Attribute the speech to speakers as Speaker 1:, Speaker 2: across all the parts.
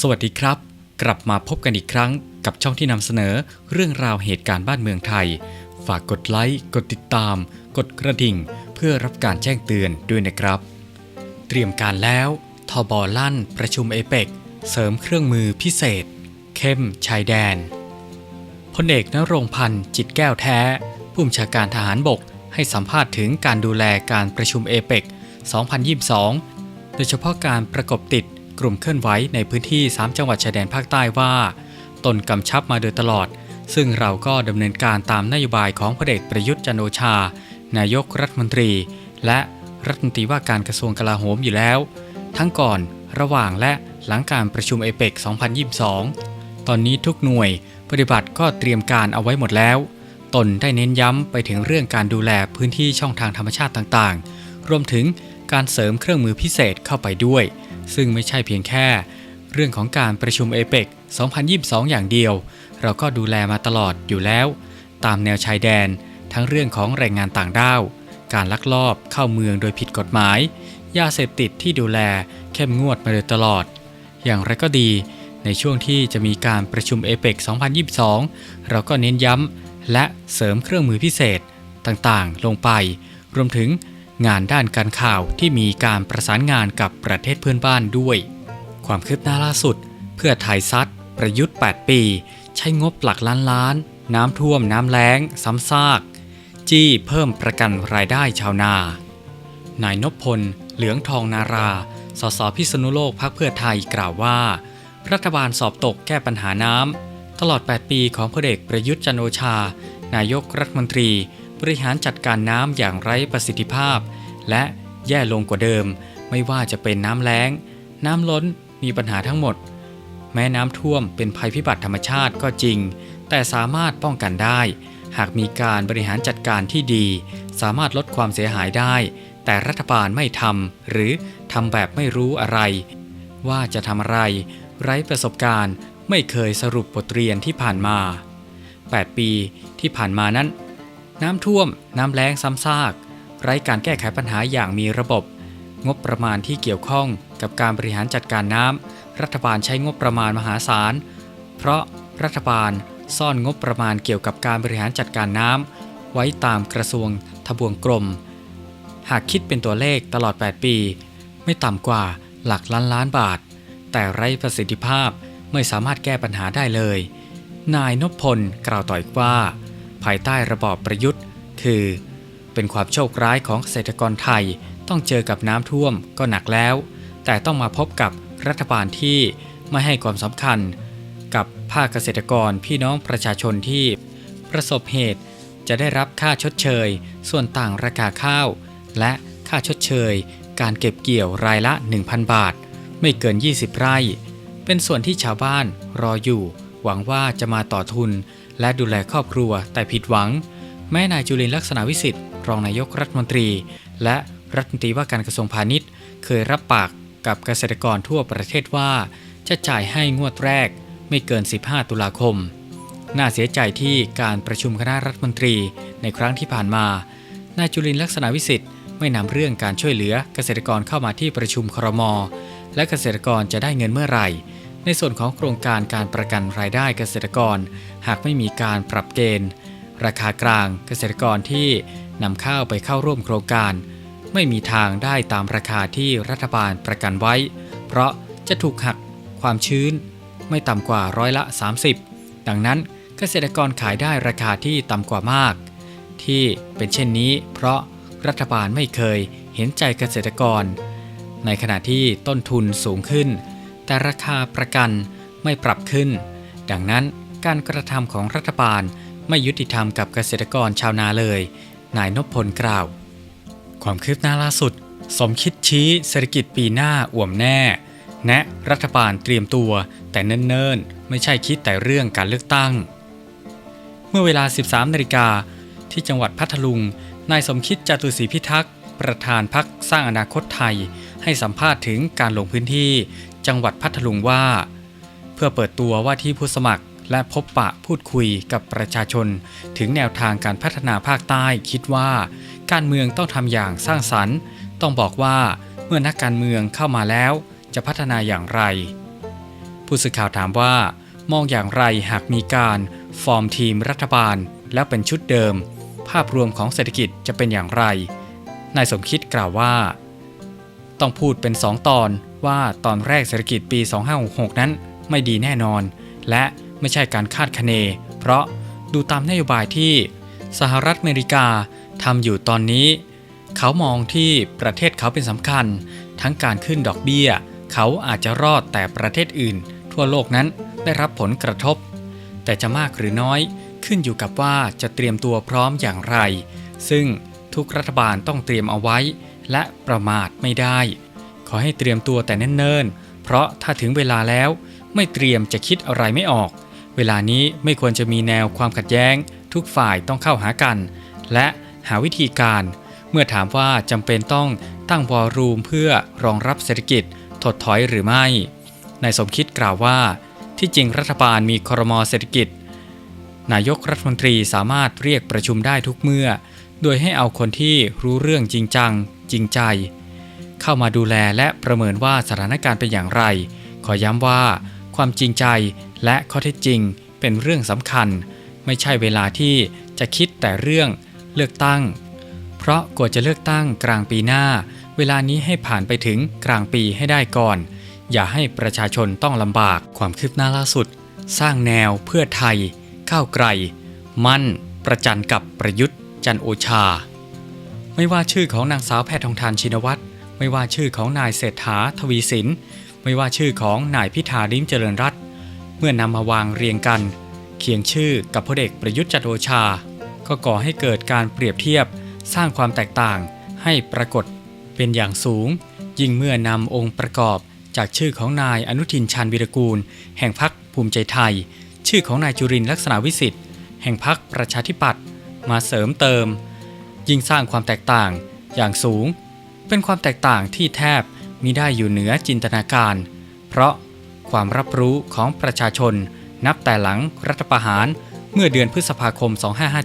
Speaker 1: สวัสดีครับ กลับมาพบกันอีกครั้งกับช่องที่นำเสนอเรื่องราวเหตุการณ์บ้านเมืองไทย ฝากกดไลค์ กดติดตาม กดกระดิ่ง เพื่อรับการแจ้งเตือนด้วยนะครับ เตรียมการแล้วทบลั่นประชุมเอเปกเสริมเครื่องมือพิเศษ เข้มชายแดนพลเอกนรงพันธ์จิตแก้วแท้ ผู้บัญชาการทหารบกให้สัมภาษณ์ถึงการดูแลการประชุมเอเปก2022 โดยเฉพาะการประกบติด กลุ่มเคลื่อนไหวในพื้นที่ 3 จังหวัดชายแดนภาคใต้ว่า ตนกำชับมาโดยตลอด ซึ่งเราก็ดำเนินการตามนโยบายของพลเอกประยุทธ์จันโอชา นายกรัฐมนตรี และรัฐมนตรีว่าการกระทรวงกลาโหมอยู่แล้ว ทั้งก่อนระหว่างและหลังการประชุมเอเปก2022 ตอนนี้ทุกหน่วยปฏิบัติก็เตรียมการเอาไว้หมดแล้ว ตนได้เน้นย้ำไปถึงเรื่องการดูแลพื้นที่ช่องทางธรรมชาติต่างๆ รวมถึงการเสริมเครื่องมือพิเศษเข้าไปด้วย ซึ่งไม่ใช่เพียงแค่ เรื่องของการประชุมเอเปก2022 อย่างเดียว เราก็ดูแลมาตลอดอยู่แล้ว ตามแนวชายแดน ทั้งเรื่องของแรงงานต่างด้าว การลักลอบเข้าเมืองโดยผิดกฎหมาย ยาเสพติดที่ดูแลเข้มงวดมาโดยตลอด อย่างไรก็ดีในช่วงที่จะมีการประชุมเอเปก2022 เราก็เน้นย้ำและเสริมเครื่องมือพิเศษต่างๆ ลงไป รวมถึง งานด้านการข่าวที่มีการประสานงานกับประเทศเพื่อนบ้านด้วย ความคืบหน้าล่าสุด เพื่อไทยซัดประยุทธ์ 8 ปี ใช้งบหลักล้านล้าน น้ำท่วมน้ำแล้ง ซ้ำซาก จี้เพิ่มประกันรายได้ชาวนา นายนพพล เหลืองทองนารา สสพิษณุโลกพักเพื่อไทยกล่าวว่า รัฐบาลสอบตกแก้ปัญหาน้ำตลอด 8 ปีของพลเอกประยุทธ์จันโอชา นายกรัฐมนตรี บริหารจัดการน้ำอย่างไร้ประสิทธิภาพ และแย่ลงกว่าเดิม ไม่ว่าจะเป็นน้ำแล้ง น้ำล้นมีปัญหาทั้งหมด แม้น้ำท่วมเป็นภัยพิบัติธรรมชาติก็จริง แต่สามารถป้องกันได้ หากมีการบริหารจัดการที่ดี สามารถลดความเสียหายได้ แต่รัฐบาลไม่ทำหรือทำแบบไม่รู้อะไร ว่าจะทำอะไร ไร้ประสบการณ์ ไม่เคยสรุปบทเรียนที่ผ่านมา 8 ปีที่ผ่านมานั้น น้ำท่วม น้ำแล้งซ้ำซาก ไร้การแก้ไขปัญหาอย่างมีระบบ งบประมาณที่เกี่ยวข้องกับการบริหารจัดการน้ำรัฐบาลใช้งบประมาณมหาศาล เพราะรัฐบาลซ่อนงบประมาณเกี่ยวกับการบริหารจัดการน้ำไว้ตามกระทรวงทบวงกรม หากคิดเป็นตัวเลขตลอด 8 ปี ไม่ต่ำกว่าหลักล้านล้านบาท แต่ไร้ประสิทธิภาพไม่สามารถแก้ปัญหาได้เลย นายนพพลกล่าวต่ออีกว่า ภายใต้ระบอบประยุทธ์ คือ เป็นความโชคร้ายของเกษตรกรไทยต้องเจอกับน้ำท่วมก็หนักแล้ว แต่ต้องมาพบกับรัฐบาลที่ไม่ให้ความสำคัญ กับภาคเกษตรกรพี่น้องประชาชนที่ประสบเหตุจะได้รับค่าชดเชย ส่วนต่างราคาข้าว และค่าชดเชย การเก็บเกี่ยวรายละ 1,000 บาท ไม่เกิน 20 ไร่ เป็นส่วนที่ชาวบ้านรออยู่ หวังว่าจะมาต่อทุน และดูแลครอบครัวแต่ผิดหวัง แม่นายจุลินลักษณะวิสิทธิ์รองนายกรัฐมนตรี และรัฐมนตรีว่าการกระทรวงพาณิชย์ เคยรับปากกับเกษตรกรทั่วประเทศว่า จะจ่ายให้งวดแรกไม่เกิน 15 ตุลาคม น่าเสียใจที่การประชุมคณะรัฐมนตรีในครั้งที่ผ่านมา นายจุลินลักษณะวิสิทธิ์ไม่นำเรื่องการช่วยเหลือเกษตรกรเข้ามาที่ประชุมครม และเกษตรกรจะได้เงินเมื่อไหร่ ในส่วนของโครงการการประกันรายได้เกษตรกร หากไม่มีการปรับเกณฑ์ ราคากลางเกษตรกรที่นำข้าวไปเข้าร่วมโครงการ ไม่มีทางได้ตามราคาที่รัฐบาลประกันไว้ เพราะจะถูกหักความชื้น ไม่ต่ำกว่าร้อยละ 30 ดังนั้นเกษตรกรขายได้ราคาที่ต่ำกว่ามาก ที่เป็นเช่นนี้ เพราะรัฐบาลไม่เคยเห็นใจเกษตรกร ในขณะที่ต้นทุนสูงขึ้น แต่ราคาประกันไม่ปรับขึ้น ดังนั้นการกระทำของรัฐบาลไม่ยุติธรรมกับเกษตรกรชาวนาเลย นายนพพลกล่าว ความคืบหน้าล่าสุด สมคิดชี้เศรษฐกิจปีหน้าอ่วมแน่ แนะรัฐบาลเตรียมตัว แต่เนิ่นๆ ไม่ใช่คิดแต่เรื่องการเลือกตั้ง เมื่อเวลา 13นาฬิกาที่จังหวัดพัทลุง นายสมคิดจตุศรีพิทักษ์ ประธานพักสร้างอนาคตไทย ให้สัมภาษณ์ถึงการลงพื้นที่ จังหวัดพัทลุงว่า เพื่อเปิดตัวว่าที่ผู้สมัครและพบปะพูดคุยกับประชาชน ถึงแนวทางการพัฒนาภาคใต้คิดว่า การเมืองต้องทำอย่างสร้างสรรค์ ต้องบอกว่าเมื่อนักการเมืองเข้ามาแล้ว จะพัฒนาอย่างไร ผู้สื่อข่าวถามว่า มองอย่างไรหากมีการฟอร์มทีมรัฐบาล แล้วเป็นชุดเดิม ภาพรวมของเศรษฐกิจจะเป็นอย่างไรนายสมคิดกล่าวว่า ต้องพูดเป็น 2 ตอนว่าตอนแรกเศรษฐกิจปี 2566 นั้นไม่ดีแน่นอน และไม่ใช่การคาดคะเน เพราะดูตามนโยบายที่สหรัฐอเมริกาทำอยู่ตอนนี้ เขามองที่ประเทศเขาเป็นสำคัญ ทั้งการขึ้นดอกเบี้ย เขาอาจจะรอดแต่ประเทศอื่น ทั่วโลกนั้นได้รับผลกระทบ แต่จะมากหรือน้อยขึ้นอยู่กับว่าจะเตรียมตัวพร้อมอย่างไร ซึ่ง ทุกรัฐบาลต้องเตรียมเอาไว้ และประมาทไม่ได้ ขอให้เตรียมตัวแต่เนิ่นๆ เพราะถ้าถึงเวลาแล้วไม่เตรียมจะคิดอะไรไม่ออก เวลานี้ไม่ควรจะมีแนวความขัดแย้ง ทุกฝ่ายต้องเข้าหากัน และหาวิธีการ เมื่อถามว่าจำเป็นต้องตั้งวอลลุ่มเพื่อรองรับเศรษฐกิจถดถอยหรือไม่นายสมคิดกล่าวว่า ที่จริงรัฐบาลมีครมอเศรษฐกิจ นายกรัฐมนตรีสามารถเรียกประชุมได้ทุกเมื่อ โดยให้เอาคนที่รู้เรื่องจริงจัง จริงใจ เข้ามาดูแลและประเมินว่าสถานการณ์เป็นอย่างไร ขอย้ำว่า ความจริงใจและข้อเท็จจริงเป็นเรื่องสำคัญ ไม่ใช่เวลาที่จะคิดแต่เรื่องเลือกตั้ง เพราะกว่าจะเลือกตั้งกลางปีหน้า เวลานี้ให้ผ่านไปถึงกลางปีให้ได้ก่อน อย่าให้ประชาชนต้องลำบากความคืบหน้าล่าสุด สร้างแนวเพื่อไทยก้าวไกล มั่น ประจันกับประยุทธ์ จันโอชา ไม่ว่าชื่อของนางสาวแพทองทานชินวัตรไม่ว่าชื่อของนายเศรษฐาทวีสิน ไม่ว่าชื่อของนายพิธาลิ้มเจริญรัตเมื่อนำมาวางเรียงกัน เคียงชื่อกับพลเอกประยุทธ์จันโอชา ก็ก่อให้เกิดการเปรียบเทียบสร้างความแตกต่างให้ปรากฏเป็นอย่างสูง ยิ่งเมื่อนำองค์ประกอบจากชื่อของนายอนุทินชาญวิรกูล แห่งพรรคภูมิใจไทย ชื่อของนายจุรินทร์ลักษณะวิสิทธิ์แห่งพรรคประชาธิปัตย์ มาเสริมเติม ยิ่งสร้างความแตกต่างอย่างสูง เป็นความแตกต่างที่แทบมิได้อยู่เหนือจินตนาการ เพราะความรับรู้ของประชาชน นับแต่หลังรัฐประหารเมื่อเดือนพฤษภาคม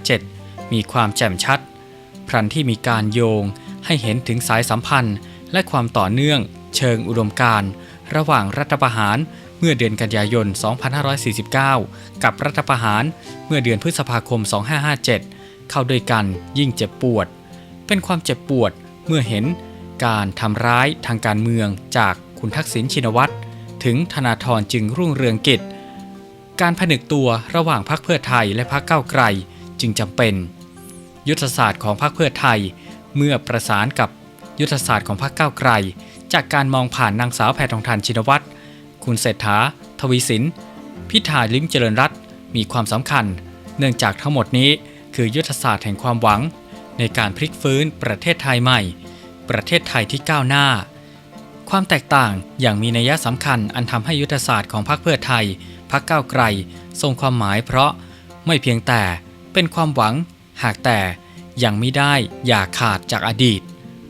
Speaker 1: 2557 มีความแจ่มชัด พรันที่มีการโยงให้เห็นถึงสายสัมพันธ์ และความต่อเนื่อง เชิงอุดมการณ์ระหว่างรัฐประหารเมื่อเดือนกันยายน 2549 กับรัฐประหารเมื่อเดือนพฤษภาคม 2557 เข้าด้วยกันยิ่งเจ็บปวด เป็นความเจ็บปวดเมื่อเห็นการทำร้ายทางการเมืองจากคุณทักษิณชินวัตรถึงธนาธรจึงรุ่งเรืองกิจ การผนึกตัวระหว่างพรรคเพื่อไทยและพรรคก้าวไกลจึงจำเป็น ยุทธศาสตร์ของพรรคเพื่อไทย เมื่อประสานกับยุทธศาสตร์ของพรรคก้าวไกล จากการมองผ่านนางสาวแพทองทานชินวัตรคุณเศรษฐา ทวีสิน พิธาลิ้มเจริญรัตน์มีความสำคัญ เนื่องจากทั้งหมดนี้ คือยุทธศาสตร์แห่งความหวัง ในการพลิกฟื้นประเทศไทยใหม่ ประเทศไทยที่ก้าวหน้า ความแตกต่างอย่างมีนัยสำคัญอันทำให้ยุทธศาสตร์ของพรรคเพื่อไทยพรรคก้าวไกลทรงความหมายเพราะไม่เพียงแต่เป็นความหวัง หากแต่ยังไม่ได้อย่าขาดจากอดีต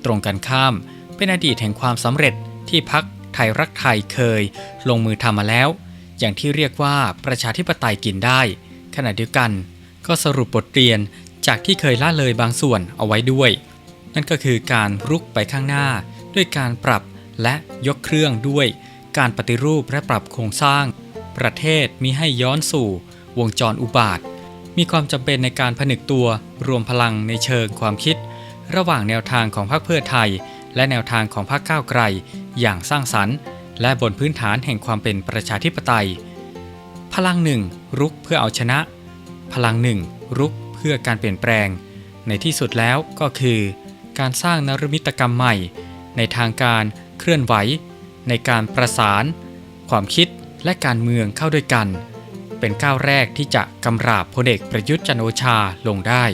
Speaker 1: ตรงกันข้ามเป็นอดีตแห่งความสำเร็จที่พรรคไทยรักไทยเคย ลงมือทำมาแล้ว อย่างที่เรียกว่าประชาธิปไตยกินได้ ขณะเดียวกัน ก็สรุปบทเรียนจากที่เคยละเลยบางส่วนเอาไว้ด้วย นั่นก็คือการรุกไปข้างหน้า ด้วยการปรับและยกเครื่องด้วย การปฏิรูปและปรับโครงสร้าง ประเทศมิให้ย้อนสู่ วงจรอุบาท มีความจำเป็นในการผนึกตัวรวมพลังในเชิงความคิด ระหว่างแนวทางของพรรคเพื่อไทย และแนวทางของพรรคก้าวไกล อย่างสร้างสรรค์ และบนพื้นฐานแห่งความเป็นประชาธิปไตย พลังหนึ่งรุกเพื่อเอาชนะ พลังหนึ่งรุกเพื่อการเปลี่ยนแปลง ในที่สุดแล้วก็คือ การสร้างนรมิตกรรมใหม่ ในทางการเคลื่อนไหว ในการประสาน ความคิดและการเมืองเข้าด้วยกัน เป็นก้าวแรกที่จะกำราบพลเอกประยุทธ์จันโอชาลงได้